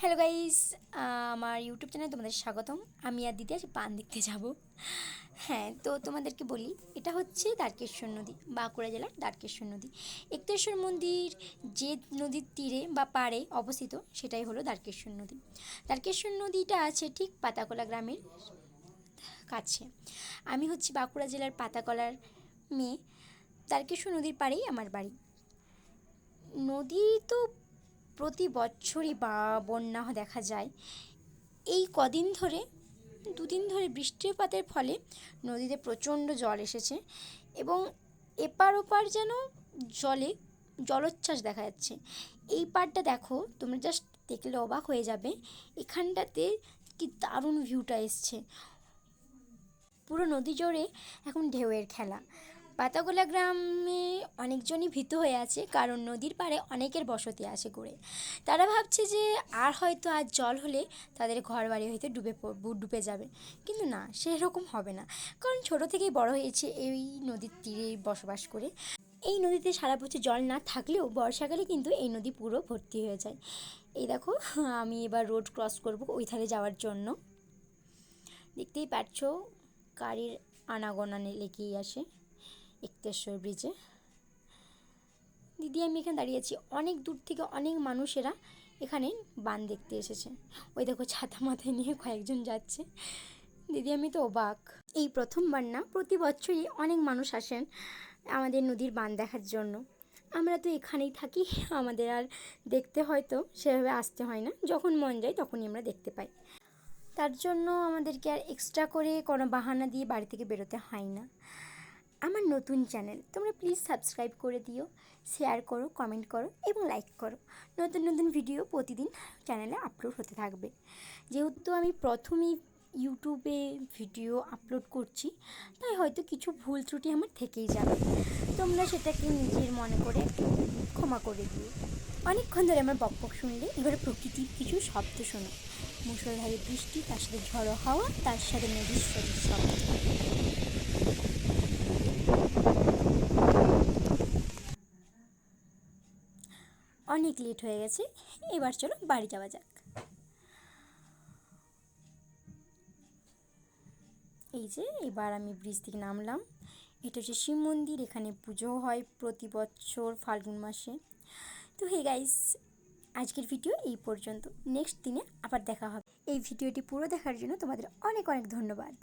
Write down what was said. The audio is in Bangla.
হ্যালো গাইস আমার ইউটিউব চ্যানেলে তোমাদের স্বাগতম। আমি আর দিদি আজ পান দেখতে যাব। হ্যাঁ তো তোমাদেরকে বলি, এটা হচ্ছে দ্বারকেশ্বর নদী, বাঁকুড়া জেলার দ্বারকেশ্বর নদী। একতেশ্বর মন্দির যে নদীর তীরে বা পাড়ে অবস্থিত, সেটাই হলো দ্বারকেশ্বর নদী। দ্বারকেশ্বর নদীটা আছে ঠিক পাতাকলা গ্রামের কাছে। আমি হচ্ছি বাঁকুড়া জেলার পাতাকলার মেয়ে। দ্বারকেশ্বর নদীর পাড়েই আমার বাড়ি। নদী তো প্রতি বছরই বা বন্যা দেখা যায়। এই কদিন ধরে, দুদিন ধরে বৃষ্টিপাতের ফলে নদীতে প্রচণ্ড জল এসেছে এবং এপার ওপার যেন জলে জলোচ্ছ্বাস দেখা যাচ্ছে। এই পাড়টা দেখো, তোমরা জাস্ট দেখলে অবাক হয়ে যাবে, এখানটাতে কি দারুণ ভিউটা এসছে। পুরো নদী জুড়ে এখন ঢেউয়ের খেলা। পাতাগোলা গ্রামে অনেকজনই ভীত হয়ে আছে, কারণ নদীর পাড়ে অনেকের বসতি আছে গড়ে। তারা ভাবছে যে আর হয়তো আজ জল হলে তাদের ঘর বাড়ি হয়তো ডুবে ডুবে যাবে। কিন্তু না, সেরকম হবে না। কারণ ছোট থেকেই বড় হয়েছে এই নদীর তীরে বসবাস করে। এই নদীতে সারা বছর জল না থাকলেও বর্ষাকালে কিন্তু এই নদী পুরো ভর্তি হয়ে যায়। এই দেখো, আমি এবার রোড ক্রস করব ওই ধারে যাওয়ার জন্য। দেখতেই পাচ্ছ গাড়ির আনাগোনা লেগেই আসে একতেশ্বর ব্রিজে। দিদি, আমি এখানে দাঁড়িয়ে আছি। অনেক দূর থেকে অনেক মানুষেরা এখানে বান দেখতে এসেছে। ওই দেখো ছাতা মাথায় নিয়ে কয়েকজন যাচ্ছে। দিদি, আমি তো অবাক। এই প্রথমবার না, প্রতি বছরই অনেক মানুষ আসেন আমাদের নদীর বান দেখার জন্য। আমরা তো এখানেই থাকি, আমাদের আর দেখতে হয়তো সেভাবে আসতে হয় না। যখন মন যায় তখনই আমরা দেখতে পাই। তার জন্য আমাদেরকে আর এক্সট্রা করে কোনো বাহানা দিয়ে বাড়ি থেকে বেরোতে হয় না। আমার নতুন চ্যানেল, তোমরা প্লিজ সাবস্ক্রাইব করে দিও শেয়ার করো কমেন্ট করো এবং লাইক করো। নতুন নতুন ভিডিও প্রতিদিন চ্যানেলে আপলোড হতে থাকবে। যেহেতু আমি প্রথমেই ইউটিউবে ভিডিও আপলোড করছি, তাই হয়তো কিছু ভুল ত্রুটি আমার থেকেই যাবে। তোমরা সেটাকে নিজের মনে করে ক্ষমা করে দিও। অনেকক্ষণ ধরে আমার বকবক শুনলে, এবারে প্রকৃতির কিছু শব্দ শোনো। মুসলধারে বৃষ্টি, তার সাথে ঝড়ো হাওয়া, তার সাথে নদীর শব্দ। অনেক লেট হয়ে গেছে, এবার চলো বাড়ি যাওয়া যাক। এই যে এবার আমি ব্রিজ থেকে নামলাম। এটা হচ্ছে শিব মন্দির, এখানে পুজো হয় প্রতি বছর ফাল্গুন মাসে। তো হে গাইস আজকের ভিডিও এই পর্যন্ত। নেক্সট দিনে আবার দেখা হবে। এই ভিডিওটি পুরো দেখার জন্য তোমাদের অনেক অনেক ধন্যবাদ।